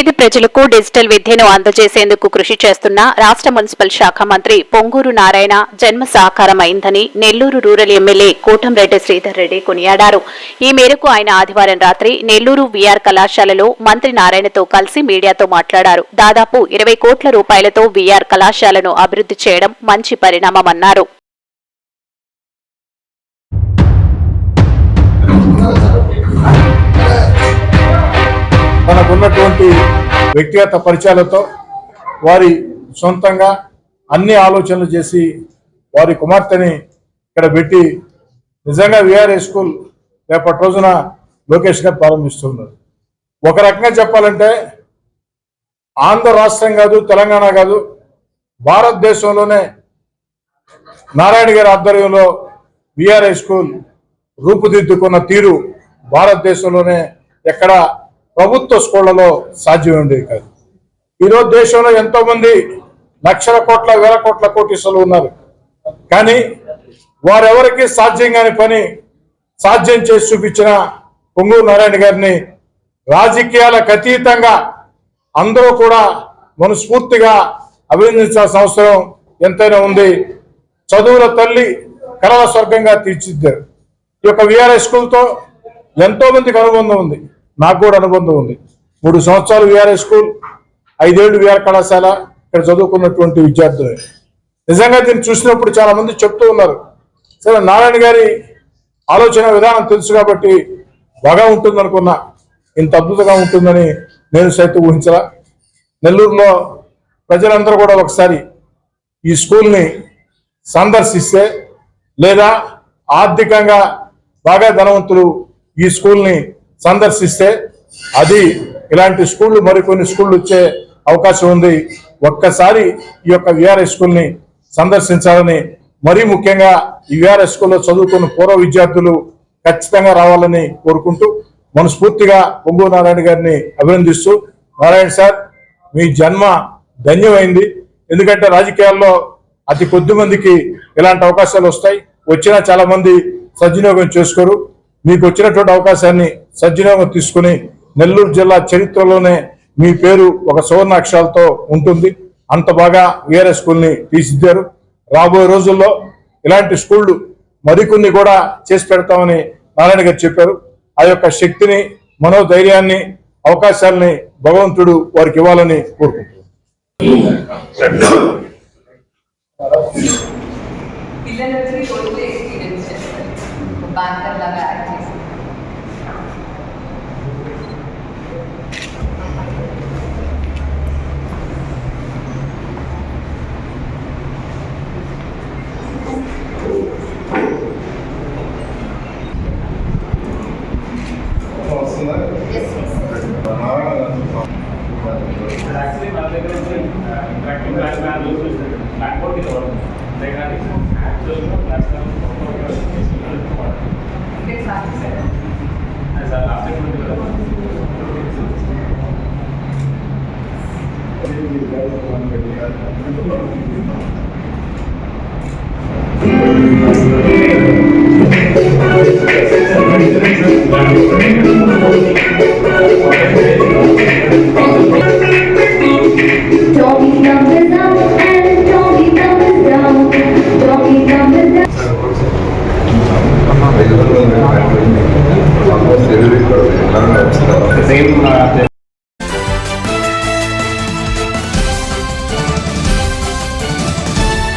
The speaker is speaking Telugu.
పేద ప్రజలకు డిజిటల్ విద్యను అందజేసేందుకు కృషి చేస్తున్న రాష్ట్ర మున్సిపల్ శాఖ మంత్రి పొంగూరు నారాయణ జన్మ సాకారమైందని నెల్లూరు రూరల్ ఎమ్మెల్యే కోటంరెడ్డి శ్రీధర్ రెడ్డి కొనియాడారు. ఈ మేరకు ఆయన ఆదివారం రాత్రి నెల్లూరు వీఆర్ కళాశాలలో మంత్రి నారాయణతో కలిసి మీడియాతో మాట్లాడారు. దాదాపు ఇరవై కోట్ల రూపాయలతో వీఆర్ కళాశాలను అభివృద్ధి చేయడం మంచి పరిణామమన్నారు. ఉన్నటువంటి వ్యక్తిగత పరిచయాలతో వారి సొంతంగా అన్ని ఆలోచనలు చేసి వారి కుమార్తెని ఇక్కడ పెట్టి నిజంగా విఆర్ఏ స్కూల్ రేపటి రోజున లోకేష్ గారు ప్రారంభిస్తున్నారు. ఒక రకంగా చెప్పాలంటే ఆంధ్ర రాష్ట్రం కాదు తెలంగాణ కాదు భారతదేశంలోనే నారాయణ గారి ఆధ్వర్యంలో విఆర్ఐ స్కూల్ రూపుదిద్దుకున్న తీరు భారతదేశంలోనే ఎక్కడ ప్రభుత్వ స్కూళ్ళలో సాధ్యం ఉండేది కాదు. ఈరోజు దేశంలో ఎంతో మంది లక్షల కోట్ల వేల కోట్ల కోటీసులు ఉన్నారు. కానీ వారెవరికి సాధ్యం కాని పని సాధ్యం చేసి చూపించిన పొంగూరు నారాయణ గారిని రాజకీయాలకు అతీతంగా అందరూ కూడా మనస్ఫూర్తిగా అభినందించాల్సిన అవసరం ఎంతైనా ఉంది. చదువుల తల్లి కళల స్వర్గంగా తీర్చిద్దారు ఈ యొక్క విఆర్ఎస్ స్కూల్తో ఎంతో మందికి అనుబంధం ఉంది. నాకు కూడా అనుబంధం ఉంది. మూడు సంవత్సరాలు విఆర్ఎస్ స్కూల్ ఐదేళ్ళు విఆర్ కళాశాల ఇక్కడ చదువుకున్నటువంటి విద్యార్థులు. నిజంగా దీన్ని చూసినప్పుడు చాలా మంది చెప్తూ ఉన్నారు. సరే నారాయణ గారి ఆలోచన విధానం తెలుసు కాబట్టి బాగా ఉంటుందనుకున్నా ఇంత అద్భుతంగా ఉంటుందని నేను సైతం ఊహించలా. నెల్లూరులో ప్రజలందరూ కూడా ఒకసారి ఈ స్కూల్ని సందర్శిస్తే లేదా ఆర్థికంగా బాగా ధనవంతులు ఈ స్కూల్ని సందర్శిస్తే అది ఇలాంటి స్కూళ్ళు మరికొన్ని స్కూళ్ళు వచ్చే అవకాశం ఉంది. ఒక్కసారి ఈ యొక్క విఆర్ఎస్ స్కూల్ని సందర్శించాలని మరీ ముఖ్యంగా ఈ విఆర్ఎస్ స్కూల్లో చదువుకున్న పూర్వ విద్యార్థులు ఖచ్చితంగా రావాలని కోరుకుంటూ మనస్ఫూర్తిగా పొంగు నారాయణ గారిని అభినందిస్తూ నారాయణ సార్ మీ జన్మ ధన్యమైంది. ఎందుకంటే రాజకీయాల్లో అతి కొద్ది మందికి ఇలాంటి అవకాశాలు వస్తాయి. వచ్చినా చాలా మంది సద్వినియోగం చేసుకోరు. మీకు వచ్చినటువంటి అవకాశాన్ని సద్వినియోగం తీసుకుని నెల్లూరు జిల్లా చరిత్రలోనే మీ పేరు ఒక సువర్ణ అక్షరాలతో ఉంటుంది. అంత బాగా వేరే స్కూల్ని తీసిద్దారు. రాబోయే రోజుల్లో ఇలాంటి స్కూళ్ళు మరికొన్ని కూడా చేసి పెడతామని నారాయణ గారు చెప్పారు. ఆ యొక్క శక్తిని మనోధైర్యాన్ని అవకాశాలని భగవంతుడు వారికి ఇవ్వాలని కోరుకుంటున్నాను ఎక్స్పీరియన్స్ చేస్తారు? interacting platform uses backward development. They are actually the platform for as an article development. same